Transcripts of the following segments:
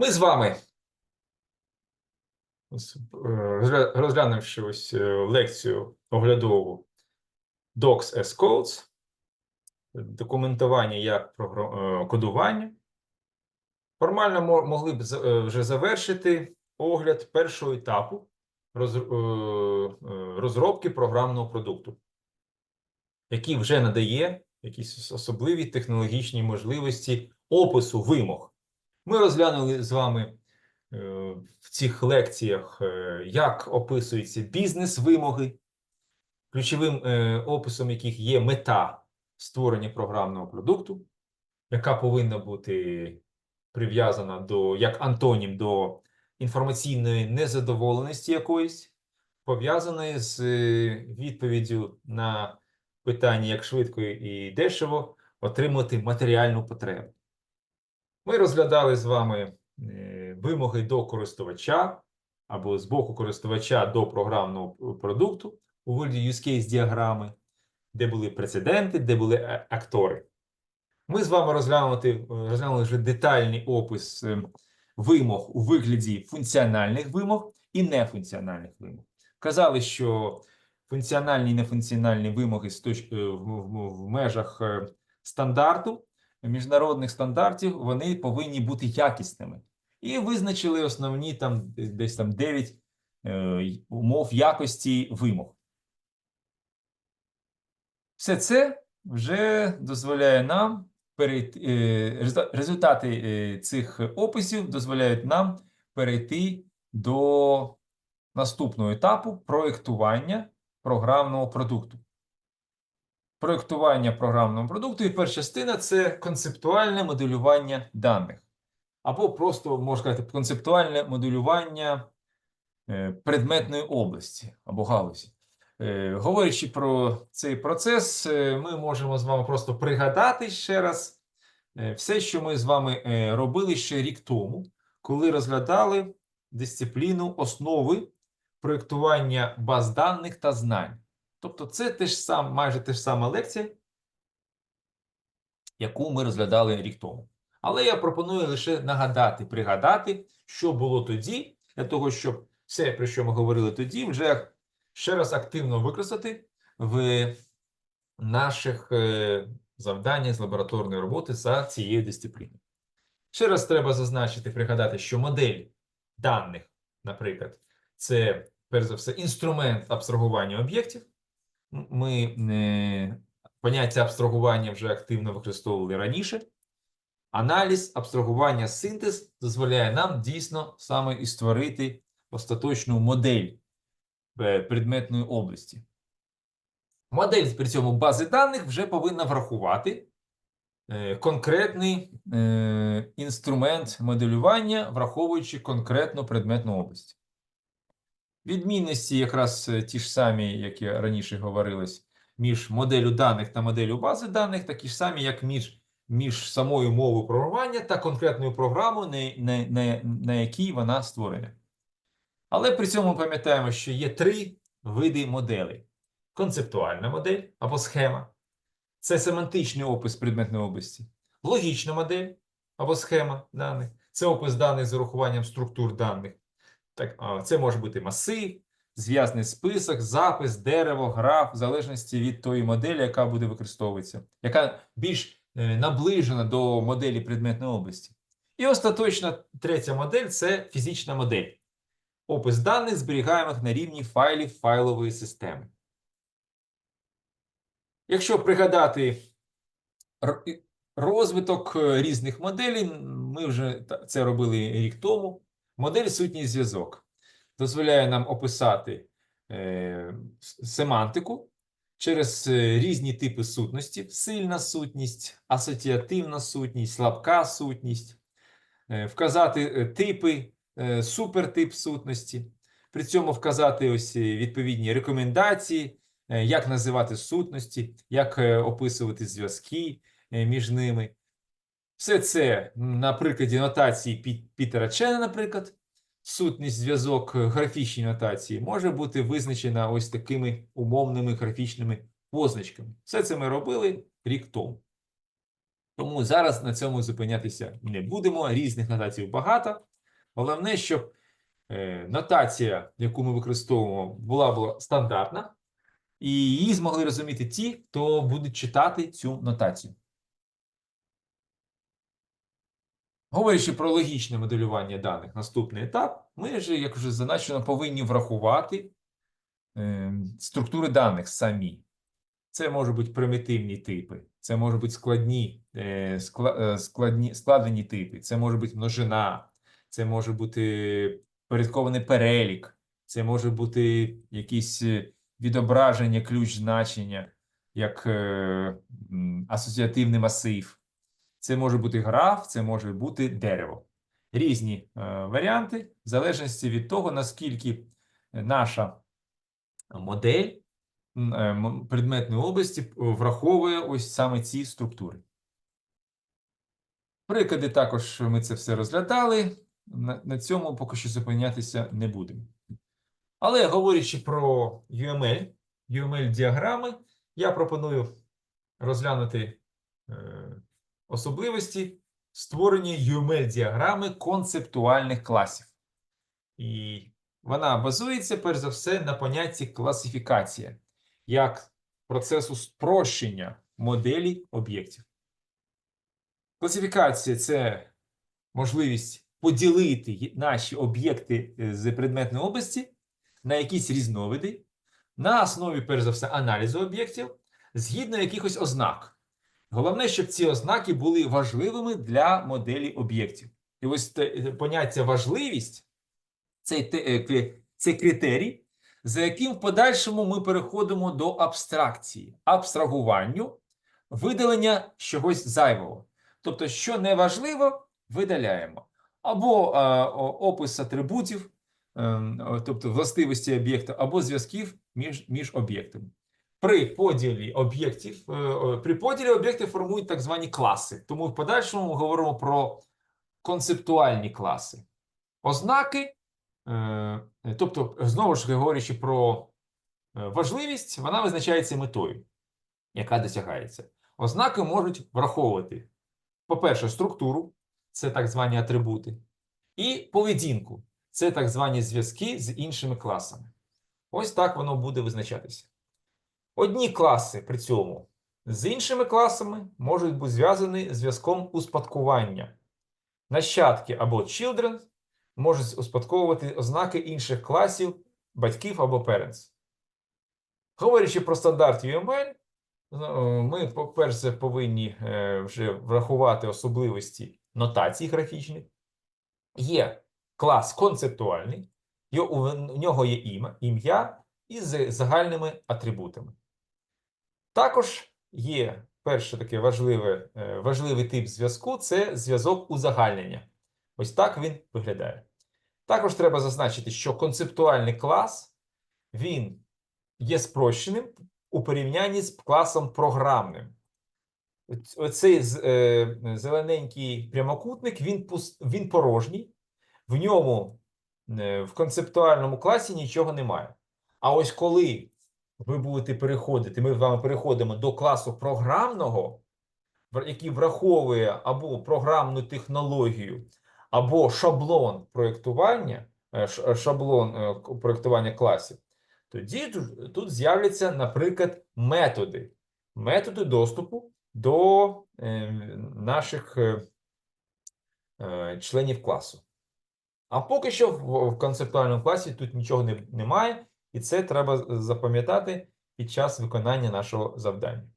Ми з вами, е, розгля- розглянувши ось е, лекцію оглядову Docs as Codes, документування як е, кодування, формально могли б вже завершити огляд першого етапу роз- розробки програмного продукту, який вже надає якісь особливі технологічні можливості опису вимог. Ми розглянули з вами е, в цих лекціях, е, як описуються бізнес-вимоги, ключовим е, описом яких є мета створення програмного продукту, яка повинна бути прив'язана до як антонім до інформаційної незадоволеності якоїсь, пов'язаної з відповіддю на питання, як швидко і дешево отримати матеріальну потребу. Ми розглядали з вами е, вимоги до користувача або з боку користувача до програмного продукту у вигляді use case діаграми, де були прецеденти, де були е, актори. Ми з вами розглянули, розглянули вже детальний опис е, вимог у вигляді функціональних вимог і нефункціональних вимог. Казали, що функціональні і нефункціональні вимоги е, в, межах е, стандарту міжнародних стандартів, вони повинні бути якісними. І визначили основні там десь там 9 е, умов якості вимог. Все це вже дозволяє нам перейти, е, результати е, цих описів дозволяють нам перейти до наступного етапу проєктування програмного продукту проєктування програмного продукту, і перша частина це концептуальне моделювання даних. Або просто, можна сказати, концептуальне моделювання е, предметної області або галузі. Е, Говорячи про цей процес, е, ми можемо з вами просто пригадати ще раз все, що ми з вами робили ще рік тому, коли розглядали дисципліну основи проєктування баз даних та знань. Тобто це те ж сам, майже те ж сама лекція, яку ми розглядали рік тому. Але я пропоную лише нагадати, пригадати, що було тоді, для того, щоб все, про що ми говорили тоді, вже ще раз активно використати в наших е, завданнях з лабораторної роботи за цією дисципліною. Ще раз треба зазначити, пригадати, що модель даних, наприклад, це перш за все інструмент абстрагування об'єктів. Ми е, поняття абстрагування вже активно використовували раніше. Аналіз, абстрагування, синтез дозволяє нам дійсно саме і створити остаточну модель е, предметної області. Модель при цьому бази даних вже повинна врахувати е, конкретний інструмент моделювання, враховуючи конкретну предметну область. Відмінності якраз е, ті ж самі, які раніше говорилось, між моделлю даних та моделлю бази даних, такі ж самі, як між, між самою мовою програмування та конкретною програмою, на, на, на, на якій вона створена. Але при цьому пам'ятаємо, що є три види моделей: концептуальна модель або схема це семантичний опис предметної області, логічна модель або схема даних це опис даних з урахуванням структур даних. Так, це може бути масив, зв'язний список, запис, дерево, граф, в залежності від тої моделі, яка буде використовуватися, яка більш е, наближена до моделі предметної області. І остаточна третя модель це фізична модель. Опис даних зберігаємих на рівні файлів файлової системи. Якщо пригадати розвиток е, різних моделей, ми вже це робили рік тому. Модель сутність зв'язок. Дозволяє нам описати е, семантику через е, різні типи сутності: сильна сутність, асоціативна сутність, слабка сутність, е, вказати е, типи, е, супертип сутності, при цьому вказати ось е, відповідні рекомендації, е, як називати сутності, як описувати зв'язки між ними. Все це на прикладі нотації Пі- Пітера Чена, наприклад, сутність зв'язок графічній нотації може бути визначена ось такими умовними графічними позначками. Все це ми робили рік тому. Тому зараз на цьому зупинятися не будемо. Різних нотацій багато. Головне, щоб е, нотація, яку ми використовуємо, була, була стандартна, і її змогли розуміти ті, хто будуть читати цю нотацію. Говорячи про логічне моделювання даних, наступний етап, ми вже, як вже зазначено, повинні врахувати е, структури даних самі. Це можуть бути примітивні типи, це можуть бути складні, е, е, складні, складені типи, це може бути множина, це може бути порядкований перелік, це може бути якісь е, відображення, ключ значення, як е, асоціативний масив. Це може бути граф, це може бути дерево. Різні е, варіанти, в залежності від того, наскільки наша модель е, предметної області е, враховує ось саме ці структури. Приклади також ми це все розглядали. На, цьому поки що зупинятися не будемо. Але говорячи про UML, UML-діаграми, я пропоную розглянути особливості створення UML-діаграми концептуальних класів. І вона базується, перш за все, на понятті класифікація, як процесу спрощення моделі об'єктів. Класифікація це можливість поділити наші об'єкти е, з предметної області на якісь різновиди на основі, перш за все, аналізу об'єктів згідно якихось ознак. Головне, щоб ці ознаки були важливими для моделі об'єктів. І ось е, поняття важливість це, те- е, це критерій, за яким в подальшому ми переходимо до абстракції, абстрагуванню, видалення чогось зайвого. Тобто, що не важливо, видаляємо. Або е, опис атрибутів, ем, тобто властивості об'єкта, або зв'язків між, між об'єктами. При поділі об'єктів, е, е, при поділі об'єктів формують так звані класи. Тому в подальшому ми говоримо про концептуальні класи. Ознаки, е, тобто, знову ж говорячи про важливість, вона визначається метою, яка досягається. Ознаки можуть враховувати, по-перше, структуру, це так звані атрибути, і поведінку, це так звані зв'язки з іншими класами. Ось так воно буде визначатися. Одні класи при цьому з іншими класами можуть бути зв'язані зв'язком успадкування. Нащадки або children можуть успадковувати ознаки інших класів, батьків або parents. Говорячи про стандарт UML, ну, ми, по-перше, повинні е, вже врахувати особливості нотацій графічних. Є клас концептуальний, у нього є ім'я, ім'я із загальними атрибутами. Також є перше таке важливе, е, важливий тип зв'язку це зв'язок узагальнення. Ось так він виглядає. Також треба зазначити, що концептуальний клас він є спрощеним у порівнянні з класом програмним. Оцей е, зелененький прямокутник він, він порожній, в ньому е, в концептуальному класі нічого немає. А ось коли ви будете переходити, ми з вами переходимо до класу програмного, який враховує або програмну технологію, або шаблон проєктування, е, е, шаблон е, проєктування класів, тоді тут, тут з'являться, наприклад, методи, методи доступу до наших членів класу. А поки що в концептуальному класі тут нічого немає, і це треба запам'ятати під час виконання нашого завдання.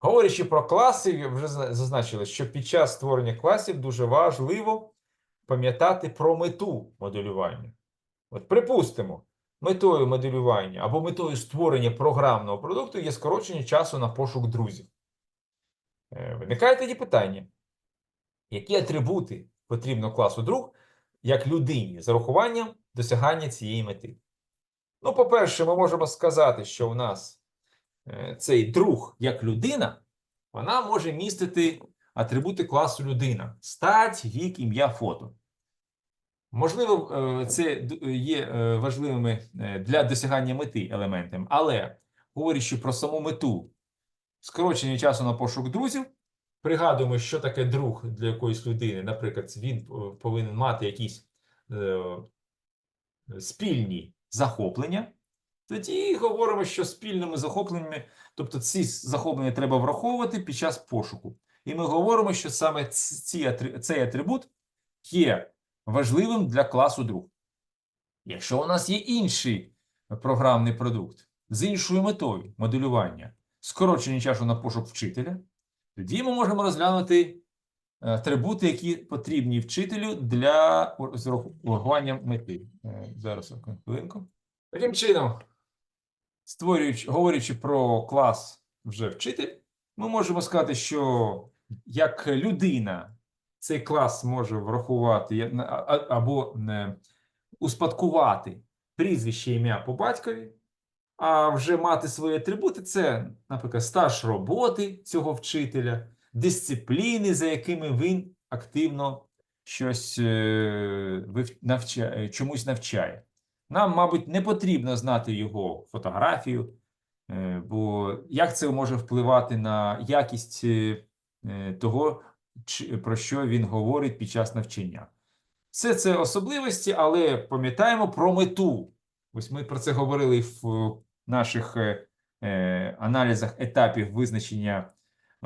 Говорячи про класи, вже зазначили, що під час створення класів дуже важливо пам'ятати про мету моделювання. От припустимо, метою моделювання або метою створення програмного продукту є скорочення часу на пошук друзів. Е, Виникає тоді питання, які атрибути потрібно класу друг як людині з урахуванням досягання цієї мети? Ну, по-перше, ми можемо сказати, що у нас е, цей друг як людина, вона може містити атрибути класу людина: стать, вік, ім'я, фото. Можливо, е, це є е, важливими для досягання мети елементами, але говорячи про саму мету скорочення часу на пошук друзів, пригадуємо, що таке друг для якоїсь людини. Наприклад, він повинен мати якісь спільні захоплення. Тоді говоримо, що спільними захопленнями, тобто ці захоплення треба враховувати під час пошуку. І ми говоримо, що саме ці, цей атрибут є важливим для класу друг. Якщо у нас є інший програмний продукт з іншою метою моделювання, скорочення часу на пошук вчителя, тоді ми можемо розглянути атрибути, які потрібні вчителю для ур- урахування мети. Е, Зараз одну хвилинку. Таким чином, створюючи, говорячи про клас вже вчитель, ми можемо сказати, що як людина цей клас може врахувати або не, успадкувати прізвище ім'я по батькові, а вже мати свої атрибути це, наприклад, стаж роботи цього вчителя, дисципліни, за якими він активно щось е, навчає, чомусь навчає. Нам, мабуть, не потрібно знати його фотографію, е, бо як це може впливати на якість е, е, того, про що він говорить під час навчання. Все це особливості, але пам'ятаємо про мету. Ось ми про це говорили в е, наших е, е, аналізах етапів визначення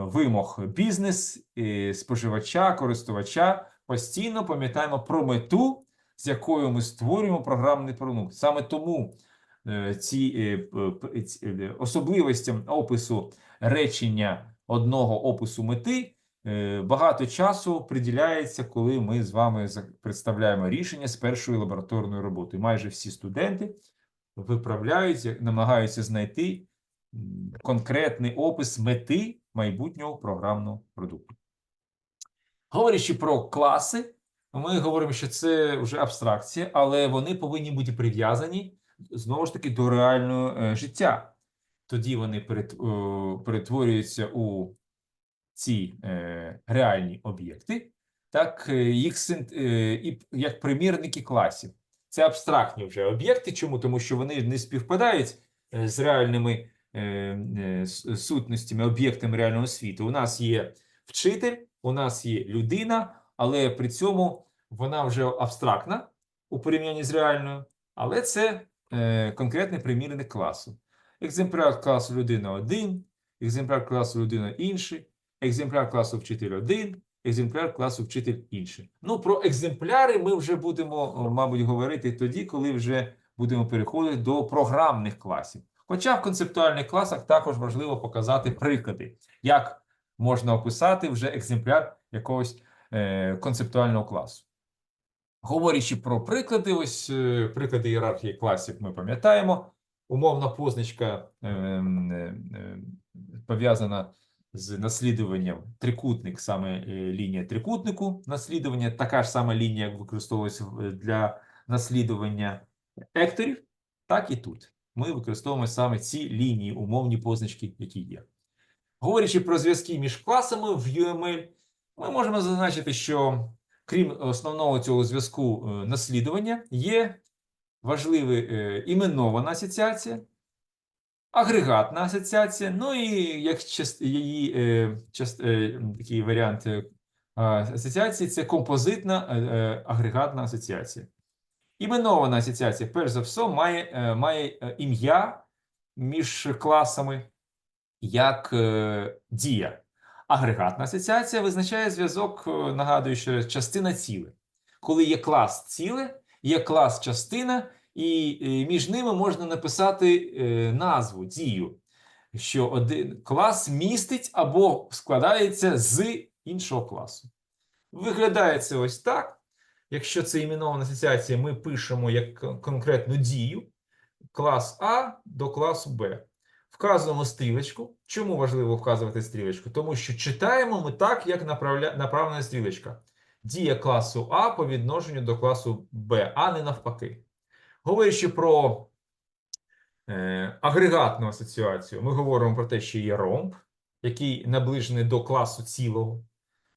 вимог бізнес, е, споживача, користувача. Постійно пам'ятаємо про мету, з якою ми створюємо програмний продукт. Саме тому е, ці е, особливостям опису речення одного опису мети багато часу приділяється, коли ми з вами представляємо рішення з першої лабораторної роботи. Майже всі студенти виправляють, як- намагаються знайти конкретний опис мети майбутнього програмного продукту. Говорячи про класи, ми говоримо, що це вже абстракція, але вони повинні бути прив'язані знову ж таки до реального е, життя. Тоді вони перетворюються у ці е, реальні об'єкти, так е, їх як примірники класів. Це абстрактні вже об'єкти. Чому? Тому що вони не співпадають з реальними сутностями, об'єктами реального світу. У нас є вчитель, у нас є людина, але при цьому вона вже абстрактна у порівнянні з реальною, але це е, конкретний примірник класу. Екземпляр класу людина 1, екземпляр класу людина інший, екземпляр класу вчитель 1, екземпляр класу вчитель інший. Ну, про екземпляри ми вже будемо, мабуть, говорити тоді, коли вже будемо переходити до програмних класів. Хоча в концептуальних класах також важливо показати приклади, як можна описати вже екземпляр якогось е, концептуального класу. Говорячи про приклади, ось е, приклади ієрархії класів ми пам'ятаємо. Умовна позначка е, е, е, пов'язана з наслідуванням трикутник, саме е, лінія трикутнику наслідування, така ж сама лінія, як використовується для наслідування екторів, так і тут. Ми використовуємо саме ці лінії, умовні позначки, які є. Говорячи про зв'язки між класами в UML, ми можемо зазначити, що крім основного цього зв'язку е, наслідування, є важлива е, іменована асоціація, агрегатна асоціація, ну і як част, її е, част, такий варіант асоціації це композитна агрегатна асоціація. Іменована асоціація, перш за все, має, е, має е, ім'я між класами як е, дія. Агрегатна асоціація визначає зв'язок, нагадую, що частина ціле. Коли є клас ціле, є клас частина, і між ними можна написати назву, дію, що один клас містить або складається з іншого класу. Виглядає це ось так. Якщо це іменована асоціація, ми пишемо як конкретну дію клас А до класу Б. Вказуємо стрілочку. Чому важливо вказувати стрілочку? Тому що читаємо ми так, як направля... направлена стрілочка. Дія класу А по відношенню до класу Б, а не навпаки. Говорячи про е, агрегатну асоціацію, ми говоримо про те, що є ромб, який наближений до класу цілого,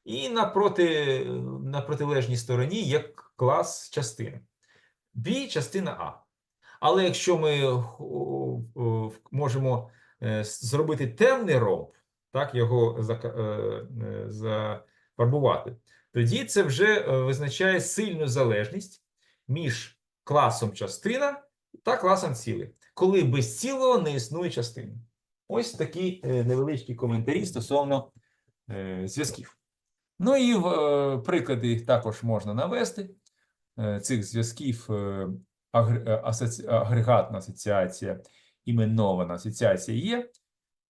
і напроти, на протилежній стороні є клас частини. B – частина А. Але якщо ми о, можемо е, зробити темний ромб, так його е, е, зафарбувати. Тоді це вже е, визначає сильну залежність між класом частина та класом цілих, коли без цілого не існує частини. Ось такі е, невеличкі коментарі стосовно е, зв'язків. Ну і е, приклади також можна навести е, цих зв'язків е, агрегатна асоціація, іменована асоціація є.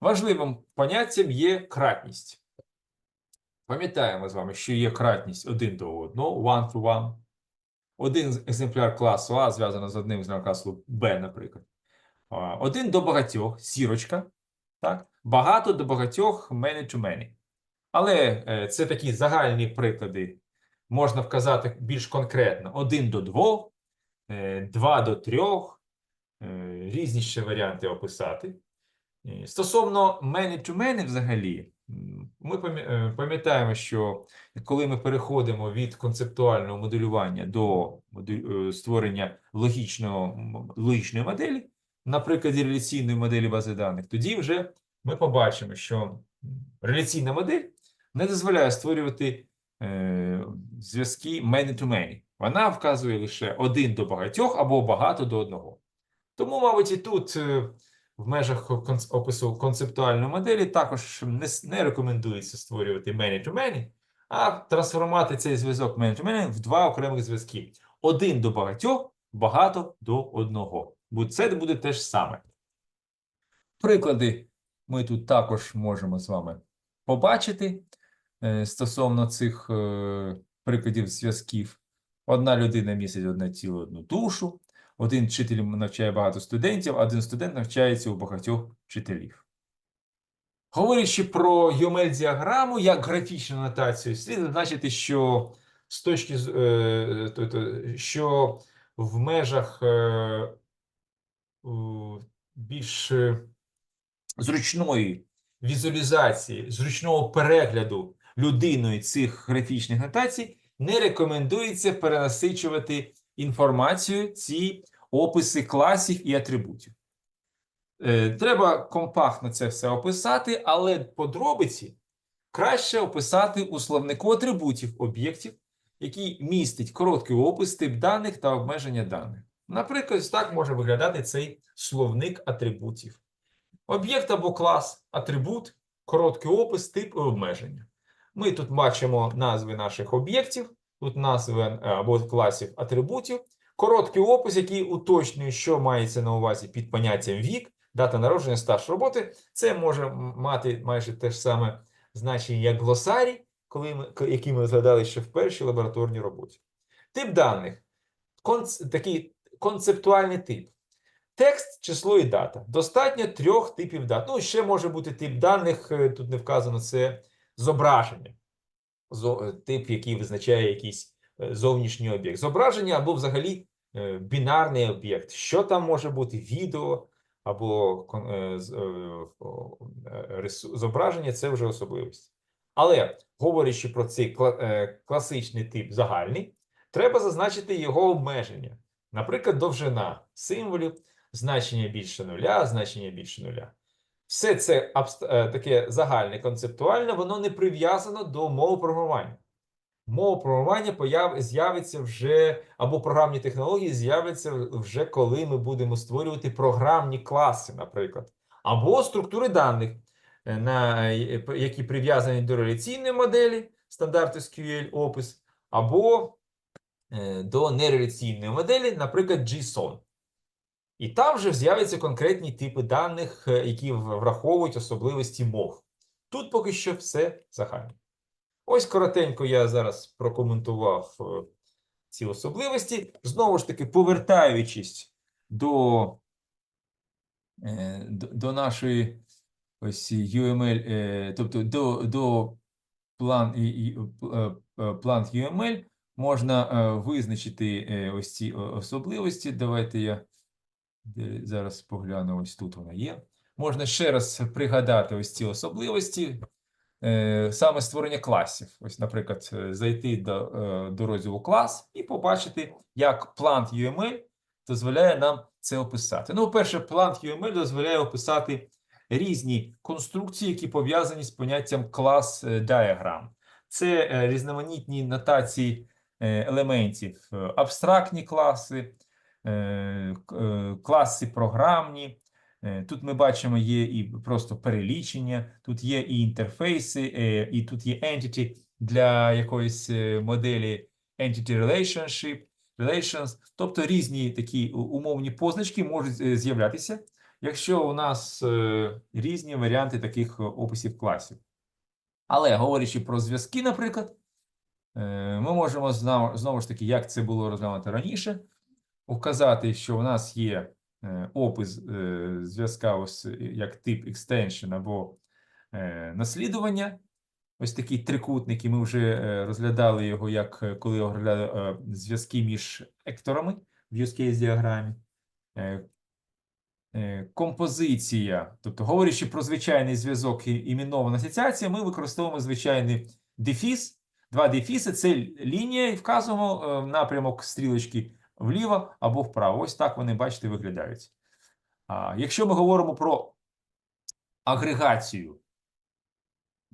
Важливим поняттям є кратність. Пам'ятаємо з вами, що є кратність один до одного, one to one. Один екземпляр класу А зв'язано з одним екземпляром класу Б, наприклад. Один до багатьох, сірочка. Так? Багато до багатьох, many to many. Але е, це такі загальні приклади. Можна вказати більш конкретно: один до двох, е, два до трьох, е, різні ще варіанти описати. Е, Стосовно many to many взагалі, ми е, пам'ятаємо, що коли ми переходимо від концептуального моделювання до е, створення логічного, логічної моделі, на прикладі реляційної моделі бази даних, тоді вже ми побачимо, що реляційна модель не дозволяє створювати е, зв'язки many to many. Вона вказує лише один до багатьох або багато до одного. Тому, мабуть, і тут е, в межах опису концептуальної моделі також не, не рекомендується створювати many to many, а трансформувати цей зв'язок many to many в два окремих зв'язки. Один до багатьох, багато до одного. Бо це буде те ж саме. Приклади ми тут також можемо з вами побачити стосовно цих е, прикладів зв'язків. Одна людина містить одне тіло, одну душу. Один вчитель навчає багато студентів, один студент навчається у багатьох вчителів. Говорячи про UML-діаграму як графічну нотацію, слід зазначити, що з точки е, що в межах е, більш е, зручної візуалізації, зручного перегляду людиною цих графічних нотацій не рекомендується перенасичувати інформацію ці описи класів і атрибутів. Е, Треба компактно це все описати, але подробиці краще описати у словнику атрибутів об'єктів, який містить короткий опис, тип даних та обмеження даних. Наприклад, так може виглядати цей словник атрибутів. Об'єкт або клас, атрибут, короткий опис, тип і обмеження. Ми тут бачимо назви наших об'єктів, тут назви е, або класів атрибутів, короткий опис, який уточнює, що мається на увазі під поняттям вік, дата народження, стаж роботи. Це може мати майже те ж саме значення, як глосарій, коли ми, який ми згадали ще в першій лабораторній роботі. Тип даних конц, такий концептуальний тип. Текст, число і дата. Достатньо трьох типів дат. Ну, ще може бути тип даних, е, тут не вказано, це зображення. Е, Тип, який визначає якийсь е, зовнішній об'єкт. Зображення або взагалі е, бінарний об'єкт. Що там може бути? Відео або зображення це вже особливість. Але говорячи про цей класичний тип загальний, треба зазначити його обмеження. Наприклад, довжина символів, значення більше нуля, значення більше нуля. Все це е, таке загальне концептуальне, воно не прив'язано до мови програмування. Мова програмування появ... з'явиться вже, або програмні технології з'являться вже коли ми будемо створювати програмні класи, наприклад, або структури даних, е, на... е, які прив'язані до реляційної моделі, стандарт SQL, опис, або до нереляційної моделі, наприклад, JSON. І там вже з'являться конкретні типи даних, е, які враховують особливості мов. Тут поки що все загально. Ось коротенько я зараз прокоментував е, ці особливості. Знову ж таки, повертаючись до, е, до, нашої ось UML, тобто до, до план, план UML, можна визначити ось ці особливості. Давайте я зараз погляну, ось тут вона є. Можна ще раз пригадати ось ці особливості, е, саме створення класів. Ось, наприклад, е, зайти до, е, до розділу клас і побачити, як plant UML дозволяє нам це описати. Ну, перше, plant UML дозволяє описати різні конструкції, які пов'язані з поняттям клас діаграм. Це різноманітні нотації елементів, абстрактні класи, класи програмні. Е, Тут ми бачимо, є і просто перелічення, тут є і інтерфейси, е, і тут є entity для якоїсь е, моделі entity relationship, relations, тобто різні такі умовні позначки можуть е, з'являтися, якщо у нас е, різні варіанти таких е, описів класів. Але говорячи про зв'язки, наприклад, е, ми можемо знову, ж таки, як це було розглянуто раніше, указати, що у нас є е, опис е, зв'язка ось е, як тип extension або наслідування. Ось такий трикутник, і ми вже розглядали його, як коли розглядали е, зв'язки між екторами в use case діаграмі. Композиція, тобто говорячи про звичайний зв'язок і іменована асоціація, ми використовуємо звичайний дефіс. Два дефіси це лінія, і вказуємо напрямок стрілочки вліво або вправо. Ось так вони, бачите, виглядають. А якщо ми говоримо про агрегацію,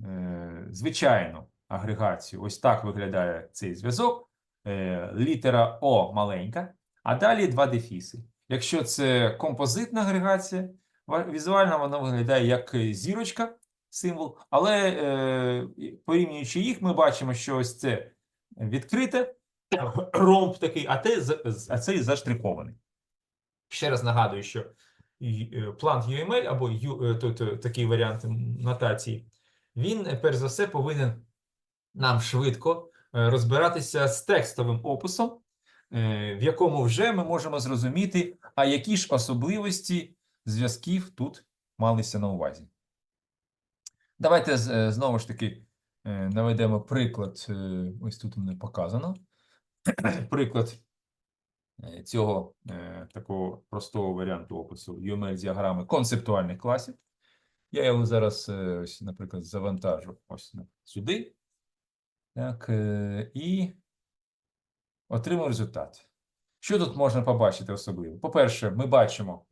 е, звичайну агрегацію, ось так виглядає цей зв'язок. Е, Літера О маленька, а далі два дефіси. Якщо це композитна агрегація, візуально вона виглядає як е, зірочка, символ, але порівнюючи їх, ми бачимо, що ось це відкрите, ромб такий, а, з- а цей заштрихований. Ще раз нагадую, що е, план UML або е, то- такий варіант нотації, він, е, перш за все, повинен нам швидко розбиратися з текстовим описом, в якому вже ми можемо зрозуміти, а які ж особливості зв'язків тут малися на увазі. Давайте знову ж таки наведемо приклад. Ось тут мене показано. Приклад е, цього е, такого простого варіанту опису UML-діаграми концептуальних класів. Я його зараз, е, ось, наприклад, завантажу ось сюди. Так, і отримав результат. Що тут можна побачити особливо? По-перше, ми бачимо,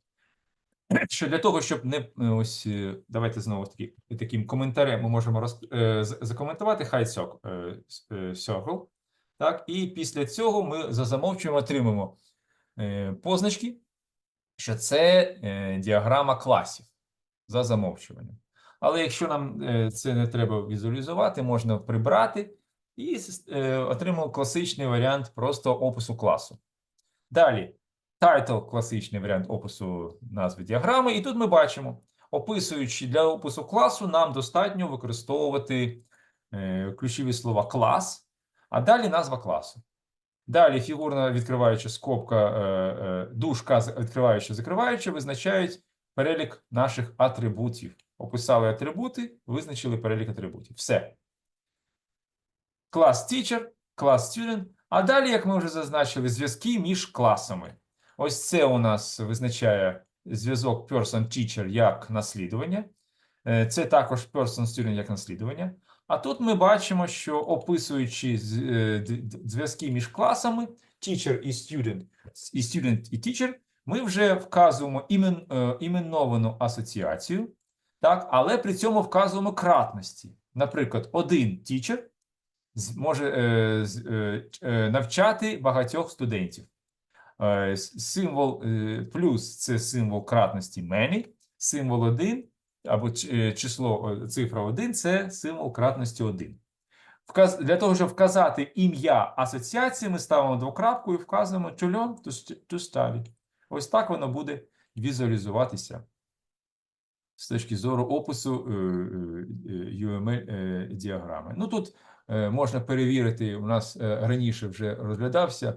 що для того, щоб не ось давайте знову таки таким коментарем ми можемо роз, закоментувати hide circle, Так, і після цього ми за замовчуємо отримаємо е, позначки, що це е, діаграма класів за замовчуванням. Але якщо нам е, це не треба візуалізувати, можна прибрати і отримав класичний варіант просто опису класу. Далі, title – класичний варіант опису назви діаграми. І тут ми бачимо, описуючи для опису класу, нам достатньо використовувати ключові слова клас, а далі назва класу. Далі фігурна відкриваюча скобка, е, е, дужка відкриваюча, закриваюча визначають перелік наших атрибутів. Описали атрибути, визначили перелік атрибутів. Все. Клас teacher, клас student, а далі, як ми вже зазначили, зв'язки між класами. Ось це у нас визначає зв'язок person-teacher як наслідування. Е, Це також person-student як наслідування. А тут ми бачимо, що описуючи е, зв'язки між класами teacher і student, і student і teacher, ми вже вказуємо імен, е, іменовану асоціацію, так, але при цьому вказуємо кратності. Наприклад, один teacher може е, навчати багатьох студентів. Символ плюс це символ кратності many, символ 1 або е, число цифра 1 це символ кратності 1. Вказ... Для того, щоб вказати ім'я асоціації, ми ставимо двокрапку і вказуємо to study. Ось так воно буде візуалізуватися з точки зору опису е, е, UML е, діаграми. Ну тут можна перевірити, у нас раніше вже розглядався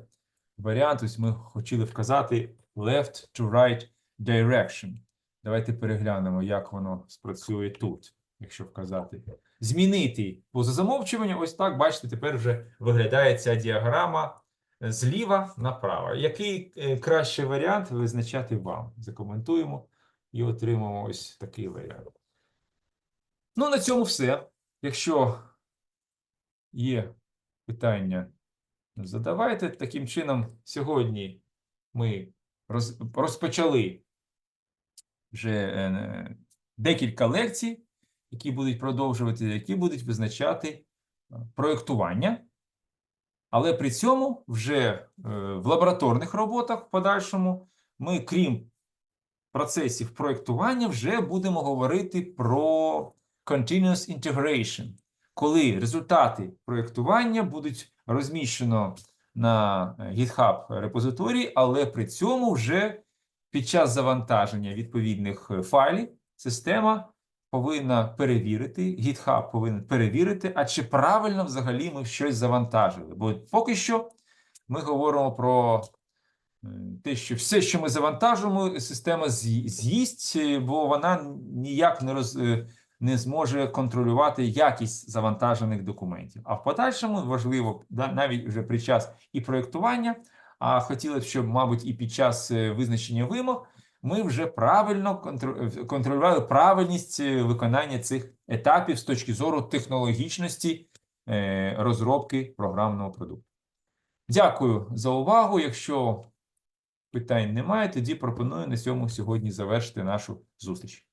варіант, ось ми хотіли вказати left to right direction. Давайте переглянемо, як воно спрацює тут, якщо вказати. Змінити поза замовчування, ось так, бачите, тепер вже виглядає ця діаграма е, зліва направо. Який е, кращий варіант визначати вам? Закоментуємо і отримаємо ось такий варіант. Ну, на цьому все. Якщо є питання, задавайте. Таким чином, сьогодні ми розпочали вже е, декілька лекцій, які будуть продовжувати, які будуть визначати е, проєктування. Але при цьому вже е, в лабораторних роботах в подальшому ми, крім процесів проєктування, вже будемо говорити про continuous integration, коли результати проєктування будуть розміщено на GitHub репозиторії, але при цьому вже під час завантаження відповідних е, файлів система повинна перевірити, GitHub повинен перевірити, а чи правильно взагалі ми щось завантажили. Бо поки що ми говоримо про те, що все, що ми завантажуємо, система з'їсть, е, бо вона ніяк не роз, е, не зможе контролювати якість завантажених документів. А в подальшому важливо навіть вже при час і проєктування, а хотілося б, щоб, мабуть, і під час е, визначення вимог ми вже правильно е, контролювали правильність е, виконання цих етапів з точки зору технологічності розробки програмного продукту. Дякую за увагу. Якщо питань немає, тоді пропоную на цьому сьогодні завершити нашу зустріч.